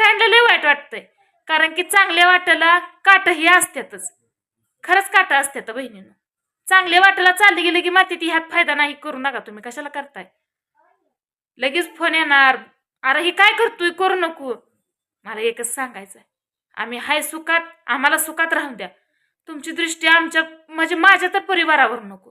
खायला लय वाईट वाटतंय. कारण की चांगल्या वाटाला काटही असतातच खरंच काटा असतात बहिणीनं. चांगल्या वाटाला चालली गेले की माती ती ह्यात फायदा नाही करू नका तुम्ही. कशाला करताय? लगेच फोन येणार. अरे हे काय करतोय? करू नको. मला एकच सांगायचंय. आम्ही हाय सुखात आम्हाला सुखात राहून द्या. तुमची दृष्टी आमच्या म्हणजे माझ्या तर परिवारावर नको.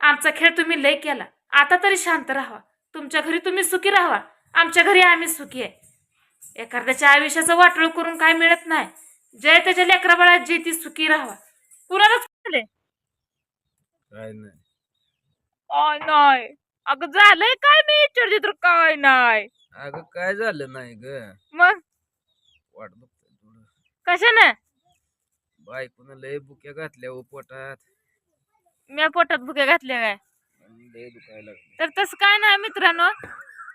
आमचा खेळ तुम्ही लय केला. आता तरी शांत राहा तुमच्या घरी तुम्ही सुखी राहा आमच्या घरी आम्ही सुखी आहे. एखाद्याच्या आयुष्याचं वाटोळ करून काय मिळत नाही. जय त्याच्या लेकरा बाळात जे ती सुखी राहावा. कुणालाच म्हणले काय नाही. काय नाही. अगं झालंय काय मी विचारते तर काय नाही. अगं काय झालं नाही ग? मग? वाट बघतोय थोडं. कशानं? बायकोनं लय बुक्या घातल्या हो पोटात. मी पोटात भुके घातले काय? आणि लय दुखायला लागलं. तर तसं काय नाही मित्रांनो.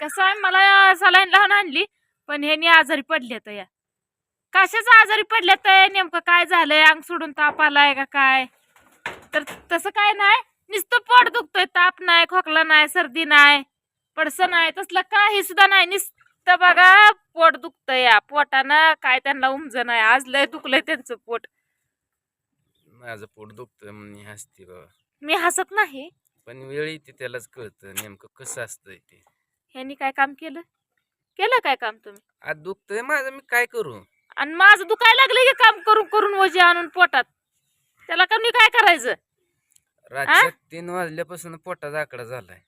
कसं आहे मला सलाईन लावून आणली. पण ह्यानी आजारी पडले तर या. कशाच आजारी पडले तर नेमकं काय झालंय? अंग सोडून ताप आलाय का काय? तर तसं काय नाही. नुसतं पोट दुखतोय. ताप नाही खोकला नाही सर्दी नाही पडसं नाही तसलं काही सुद्धा नाही. नुसतं बघा पोट दुखतंय या. पोटानं काय त्यांना उमज नाही. आज लय दुखलंय त्यांचं पोट. माझं पोट दुखतंय म्हणून हसते बाबा. मी हसत नाही. पण वेळ येते त्यालाच कळतं नेमकं कसं असतंय ते. ह्यांनी काय काम केलं? केलं काय काम तुम्ही? आज दुखतंय माझं मी काय करू? आणि माझं दुखायला लागलं की काम करून करून वजे आणून पोटात? त्याला का मी काय करायचं? तीन वाजल्यापासून पोटाचा आकडा झालाय.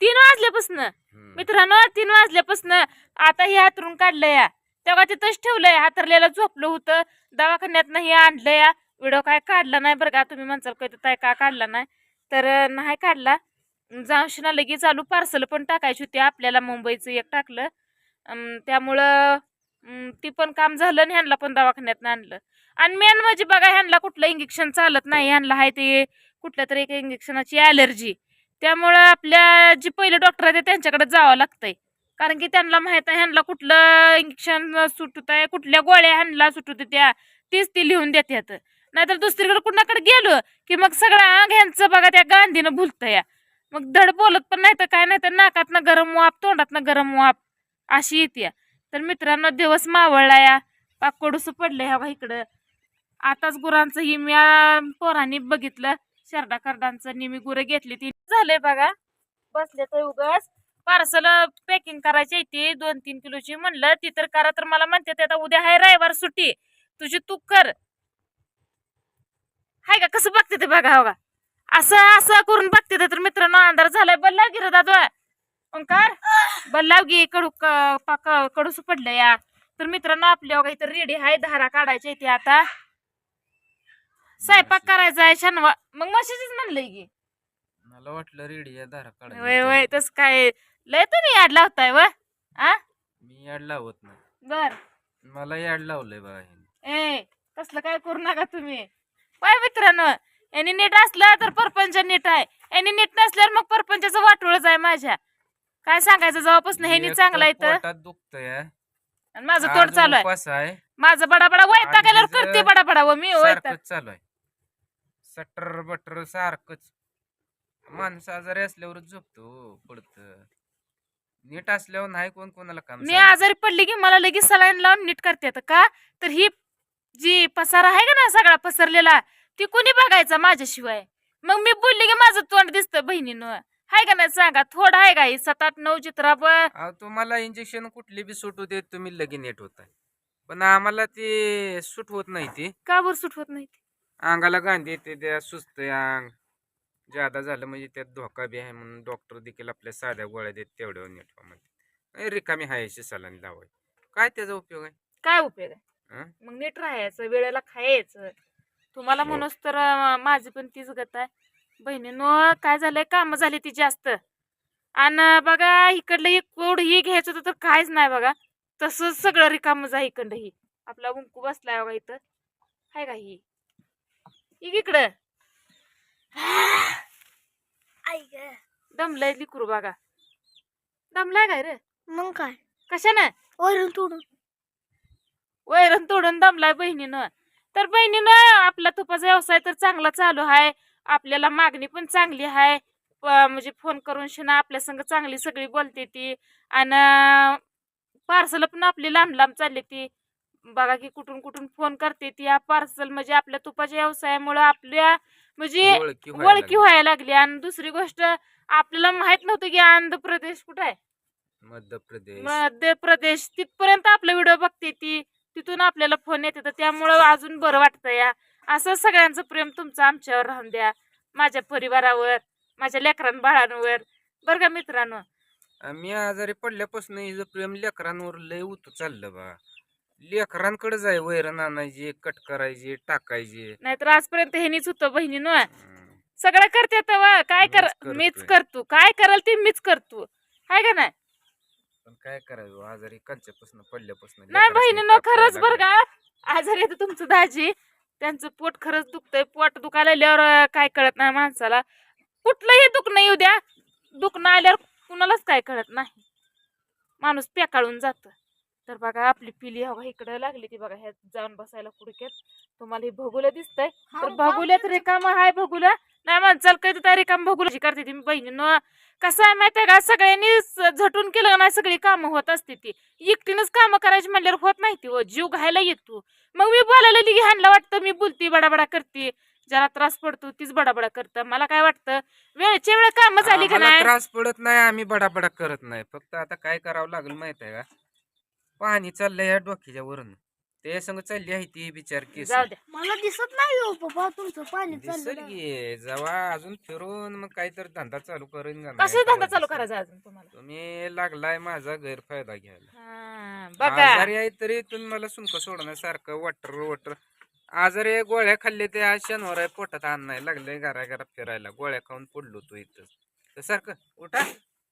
तीन वाजल्यापासून. मित्रांनो तीन वाजल्यापासून आता हे हातरून काढलं या. तेव्हा तिथंच ठेवलंय हातरलेलं झोपलं होतं. दवाखान्यात नाही आणलं या. व्हिडिओ काय काढला नाही बरं का? तुम्ही म्हणसाल काय काय का काढला नाही? तर नाही काढला. जाऊन लगेच चालू पार्सल पण टाकायची होती. आपल्याला मुंबईचं एक टाकलं. त्यामुळं ती पण काम झालं आणि ह्यांना पण दवाखान्यात आणलं. आणि मेन म्हणजे बघा ह्यांना कुठलं इंजेक्शन चालत नाही. ह्यांना आहे ते कुठल्या तरी एका इंजेक्शनाची ॲलर्जी त्यामुळं आपल्या जी पहिले डॉक्टर आहेत त्यांच्याकडे जावं लागतंय. कारण की त्यांना माहीत आहे ह्यांना कुठलं इंजेक्शन सुटत आहे कुठल्या गोळ्या ह्यांना सुटत त्या तीच ती लिहून देतात नाहीतर दुसरीकडे कुणाकडे गेलो की मग सगळं अंग ह्यांचं बघा त्या गांधीनं भुलतं या मग धड बोलत पण नाही तर काय नाही तर नाकातनं गरम वाप तोंडातनं गरम वाप अशी येते तर मित्रांनो दिवस मावळला या. पाकडूस पडलं ह्या बा इकडं. आताच गुरांचं ही मी पोरांनी बघितलं. शरडा करडांचं निमी गुरं घेतली ती. झालंय बघा. बसले तर उगाच. पार्सल पॅकिंग करायची ती. दोन तीन किलोची म्हणलं. ती तर करा तर मला म्हणते आता उद्या हाय रविवार सुट्टी. तुझी तू कर. हाय का? कसं बघते ते बघा बघा असं असं करून बघते ते तर मित्रांनो अंधार झालाय. बल्लाव गिर दादा. ओंकार बल्लाव गी कडू कडूस पडलं या. तर मित्रांनो आपल्या बघा इथं रेडी आहे धारा काढायची इथे आता. स्वयंपाक करायचा आहे शनवा मग मशीच म्हणलंय की. मला वाटलं रेडी आहे दारा वय काढा वय तस काय. लय तुम्ही याड लावताय व. आ? मी याड लावत नाही. बर. मला याड लावलंय बघा. ए कसलं काय करू नका तुम्ही. काय मित्रांनो यांनी नीट असलं तर परपंच नीट आहे. यांनी नीट नसल्यावर मग परपंचाचं वाटोळच आहे माझ्या. काय सांगायचं जेव्हापासून ह्यानी एक चांगलं आहे तर? पोटात दुखतंय. आणि माझं तोंड आज चालू आहे. उपवास आहे. माझं बडा बडा वैता आणि गेल्यावर तिचं करते बडा बडा व मी वैता सारखंच चालू आहे. सटर बटर सारखंच. माणसं आजारी असल्यावरच झोपतो पडत. नीट असल्यावर नाही कोण कोणाला काम मी सांगत. आजारी पडली की मला लगेच सलाईन लावून नीट करते. आता का? तर ही जी पसारा आहे का ना सगळा पसरलेला ती कोणी बघायचा माझ्याशिवाय? मग मी बोलली की माझं तोंड दिसतं बहिणीनं. हाय का नाही सांगा थोडं आहे का ही? सात आठ नऊ चित्रा अहो तुम्हाला इंजेक्शन कुठली बी सूट होते तुम्ही लगे नीट होताय पण आम्हाला ते सूट होत नाही ते. का बरं सुट होत नाही अंगाला गांधी येते त्या सुस्त अंग. जादा झालं म्हणजे त्यात धोका बी आहे म्हणून डॉक्टर देखील आपल्या साध्या गोळ्या देत तेवढ्यावर नीट व्हा रिकामी हायशी सलाईन लावाय काय त्याचा उपयोग आहे? काय उपयोग आहे? हं? मग नीट राहायचं वेळेला खायचं. तुम्हाला म्हणूस तर माझी पण तीच गत आहे. बहिणीनं काय झालंय? काम झाली ती जास्त. आणि बघा इकडलं एक कोड ही घ्यायचं होतं तर काहीच नाही बघा. तसंच सगळं रिकामच आहे इकडं ही. आपला उंकू बसलाय बघा इथं. हाय का ही? इक इकडं. दमलंय लिकरू बघा. दमलाय काय रे? मग काय? कशानं? वरून तोडून. वैरण तोडून दमलाय बहिणीनं. तर बहिणीनं आपला तुपाचा व्यवसाय तर चांगला चालू आहे. आपल्याला मागणी पण चांगली आहे. म्हणजे फोन करून शिना आपल्या संग चांगली सगळी बोलते ती. आणि पार्सल पण आपली लांब लांब चालली ती. बघा की कुठून कुठून फोन करते ती. या पार्सल म्हणजे आपल्या तुपाच्या व्यवसायामुळे आपल्या म्हणजे ओळखी व्हायला ओळखी लागली. व्हायला लागली. आणि दुसरी गोष्ट आपल्याला माहीत नव्हतं की आंध्र प्रदेश कुठे आहे. मध्य प्रदेश. मध्य प्रदेश तिथपर्यंत आपला व्हिडिओ बघते ती. तिथून आपल्याला फोन येते तर त्यामुळं अजून बरं वाटतं या. असं सगळ्यांचं प्रेम तुमचं आमच्यावर राहून द्या. माझ्या परिवारावर माझ्या लेकरां बाळांवर. बरं का मित्रांनो? मी आजारी पडल्यापासून हिचं प्रेम लेकरांवर लय उतू चाललं बा. लेकरांकडे जाय वैरण आणायची कट करायची टाकायची. नाहीतर आजपर्यंत हेनीच होतं बहिणीनो. सगळं करते तेव्हा काय कर. मीच करतो. काय करल ते मीच करतो. हाय का नाही? पण काय करायचं? आजारी कालच्यापासून पडल्यापासून नाही बहिणीनं खरंच बरं. का? आजारी येतं तुमचं दाजी. त्यांचं पोट खरंच दुखतंय. पोट दुखायला आल्यावर काय कळत नाही माणसाला. कुठलंही दुखणं येऊ द्या. दुखणं आल्यावर कुणालाच काय कळत नाही. माणूस पेकाळून जात. तर बघा आपली पिली हवा इकडे लागली ती बघा ह्यात जाऊन बसायला कुडक्यात तुम्हाला हे भगुलं दिसतंय. तर भगुल्यात रिकाम हाय भगुला. नाही माणसाला काही तर रिकाम भगुलाची करते ती. बहिणीनं कसं आहे माहितीये का सगळ्यांनी झटून केलं नाही सगळी कामं होत असते ती. एकटीनंच कामं करायची म्हणल्यावर होत नाही ती हो जीव घायला येतो. मग मी बोलायला लिगी ह्यांना वाटतं मी बोलती बडाबडा करते. ज्याला त्रास पडतो तीच बडाबडा करतं. मला काय वाटतं वेळच्या वेळ कामं झाली का नाही? त्रास पडत नाही आम्ही बडाबडा करत नाही. फक्त आता काय करावं लागेल माहीत आहे का? पाणी चाललंय या डोक्याच्या वरून. ते संग चालली आहे ती बिचार केस. जाऊ द्या. मला दिसत नाही हो पप्पा तुमचं पाणी दिसल चाललं की जेव्हा अजून फिरून मग काहीतरी धंदा चालू करेन कसं धंदा चालू. करायचा अजून तुम्हाला? तुम्ही लागलाय माझा गैरफायदा घ्यायला. हा, बघा. आजारी आहे तरी तुम्ही मला सुंक सोडण्यासारखं वटर वटर. आजारी आहे, गोळ्या खाल्ले ते आज शनिवार आहे पोटात आण नाही लागले घरा घरा फिरायला. गोळ्या खाऊन पडलो तो इथं. तर सारखं उठा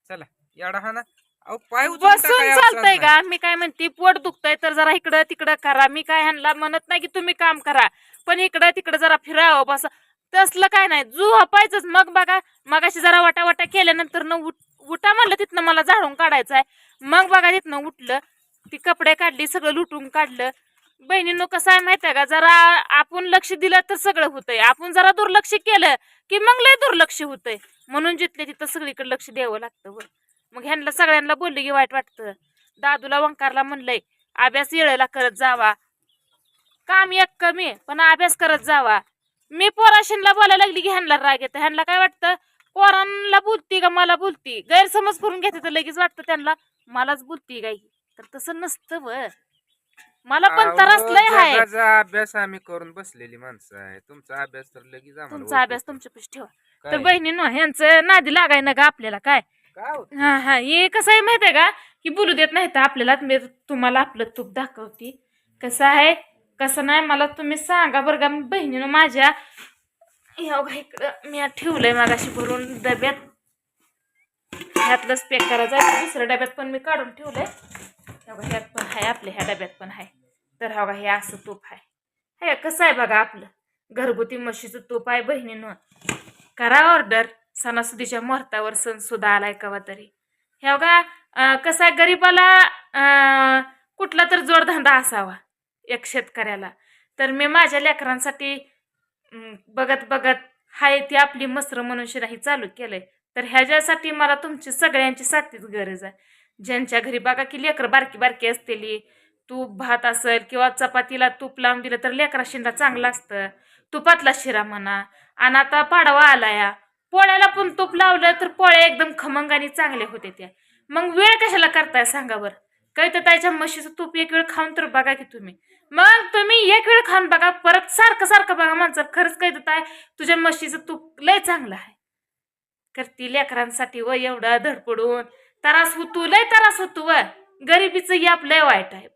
चला. याडा हा ना. पाय बसून चालतंय का मी काय म्हणते पोट दुखतंय तर जरा इकडं तिकडं करा. मी काय ह्यांना म्हणत नाही की तुम्ही काम करा. पण इकडं तिकडं जरा फिरावं बस. तसलं काय नाही. जू हपायचंच मग बघा मग अशी जरा वाटा वाटा केल्यानंतर न उठ उठा म्हणलं तिथनं मला झाडून काढायचं आहे. मग बघा तिथनं उठलं ती कपडे काढली सगळं लुटून काढलं. बहिणींनो कसं आहे माहिती आहे का? जरा आपण लक्ष दिलं तर सगळं होतंय. आपण जरा दुर्लक्ष केलं की मग लय दुर्लक्ष होतंय. म्हणून जिथले तिथं सगळीकडे लक्ष द्यावं लागतं बरं मग ह्यांना सगळ्यांना बोलले की वाईट वाटतं. दादूला वंकारला म्हणलंय अभ्यास येळेला करत जावा. काम एक कमी पण अभ्यास करत जावा. मी पोराशीनला बोलायला लागली की ह्यांना राग येतं. ह्यांना काय वाटतं? पोरांना बोलती का मला बोलती? गैरसमज करून घेते तर लगेच वाटतं त्यांना. मलाच बोलती गाई तर तसं नसतं व. मला पण त्रास लय आहे अभ्यास आम्ही करून बसलेली माणसं आहे तुमचा अभ्यास तर लगेच तुमचा. अभ्यास तुमच्यापाशी ठेवा. काय? तर बहिणीनो ह्यांचं नादी लागाय ना का आपल्याला काय काय? हो? हा? हा हे. कसं आहे माहीत आहे का? की बोलू देत नाही तर आपल्याला. मी तुम्हाला आपलं तूप दाखवते. कसं आहे? कसं नाही मला तुम्ही सांगा बरं का. बहिणीनं माझ्या ह्या बघा इकडं. मी ठेवलंय मागाशी भरून डब्यात. ह्यातलंच पॅक करायचं आहे. दुसऱ्या डब्यात पण मी काढून ठेवलंय. बघा ह्यात पण आहे आपल्या ह्या डब्यात पण आहे. तर हा बघा हे असं तूप आहे. हे कसं आहे बघा आपलं? घरगुती म्हशीचं तूप आहे बहिणीनं. करा ऑर्डर सणासुदीच्या मुहूर्तावर सण सुद्धा आलाय कवा तरी. हे बघा कसा आहे गरीबाला कुठला तर जोडधंदा असावा एक शेतकऱ्याला. तर मी माझ्या लेकरांसाठी बघत बघत हाय ती आपली मस्त्र मस्र मनुष्यराही चालू केलंय. तर ह्याच्यासाठी मला तुमची सगळ्यांची साथीच गरज आहे. ज्यांच्या घरी बघा की लेकरं बारकी बारकी असतेली तूप भात असेल किंवा चपातीला तूप लावून दिलं तर लेकरा शिंदा चांगला असतं. तुपातला शिरा म्हणा. आणि आता पाडवा आला या पोळ्याला पण तूप लावलं तर पोळ्या एकदम खमंग आणि चांगले होते त्या. मग वेळ कशाला करताय सांगा बरं? काही तर त्याच्या म्हशीचं तूप एक वेळ खाऊन तर बघा की तुम्ही. मग तुम्ही एक वेळ खाऊन बघा परत सारखं सारखं बघा माणसं खरंच काही तर तुझ्या म्हशीचं तूप लय चांगलं आहे. करती लेकरांसाठी व एवढं धडपडून त्रास होतो लय त्रास होतो व गरिबीचं याप लय वाईट आहे.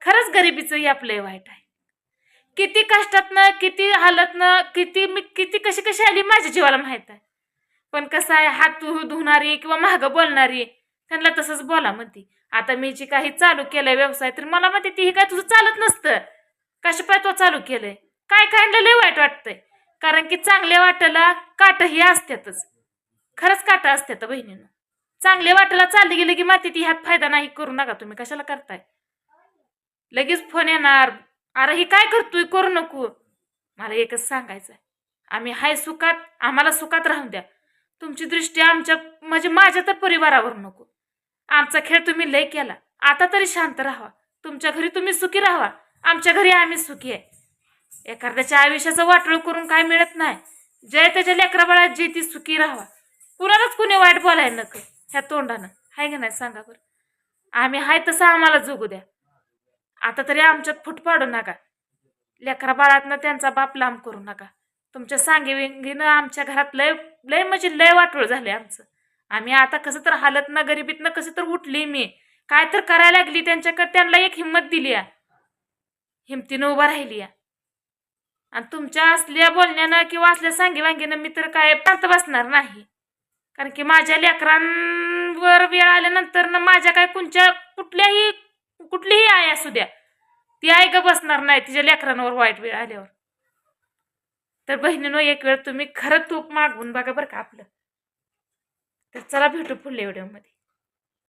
खरंच गरिबीचं याप लय वाईट आहे. किती कष्टातनं किती हालतनं किती मी किती कशी कशी आली माझ्या जीवाला माहीत आहे. पण कसं आहे हात धुणारी किंवा महाग बोलणारी त्यांना तसंच बोला म्हणते. आता मी जी काही चालू केलंय व्यवसाय तर मला म्हणते ती काय तुझं चालत नसतं. कशा पाय तो चालू केलंय? काय काय लय वाईट वाटतंय. कारण की चांगल्या वाटायला काटही असतातच खरंच काटा असतात हो बहिणीनं. चांगले वाटायला चालले गेले की माती ती ह्यात फायदा नाही करू नका तुम्ही. कशाला करताय? लगेच फोन येणार. अरे ही काय करतोय? करू नको. मला एकच सांगायचं आहे आम्ही हाय सुखात आम्हाला सुखात राहून द्या. तुमची दृष्टी आमच्या म्हणजे माझ्या तर परिवारावर नको. आमचा खेळ तुम्ही लय केला. आता तरी शांत राहा तुमच्या घरी तुम्ही सुखी राहा आमच्या घरी आम्ही सुखी आहे. एखाद्याच्या आयुष्याचं वाटोळ करून काय मिळत नाही. जय त्याच्या लेकरा बाळात जे ती सुखी राहावा. कुणालाच कुणी वाईट बोलायला नको. ह्या तोंडानं. हाय का नाही? सांगा बरं. आम्ही हाय तसं आम्हाला जगू द्या. आता तरी आमच्यात फूट पाडू नका. लेकरा बाळातनं त्यांचा बाप लांब करू नका. तुमच्या सांगेविंगीनं आमच्या घरात लय लय म्हणजे लय वाटोळ झाले आमचं. आम्ही आता कसं तर हालत ना गरिबीतनं कसं तर उठली मी. काय तर करायला लागली त्यांच्याकडे त्यांना एक हिंमत दिली या. हिमतीनं उभा राहिली या. आणि तुमच्या असल्या बोलण्यानं किंवा असल्या सांगेवांगीनं मी तर काय प्रांत बसणार नाही. कारण की माझ्या लेकरांवर वेळ आल्यानंतर ना माझ्या काय कुणच्या कुठल्याही कुठलीही आई असू द्या. ती आई ग बसणार नाही तिच्या लेकरांवर वाईट वेळ आल्यावर. तर बहिणीनो एक वेळ तुम्ही खरं तूप मागवून बघा बरं का आपलं. तर चला भेटू पुढल्या व्हिडिओमध्ये.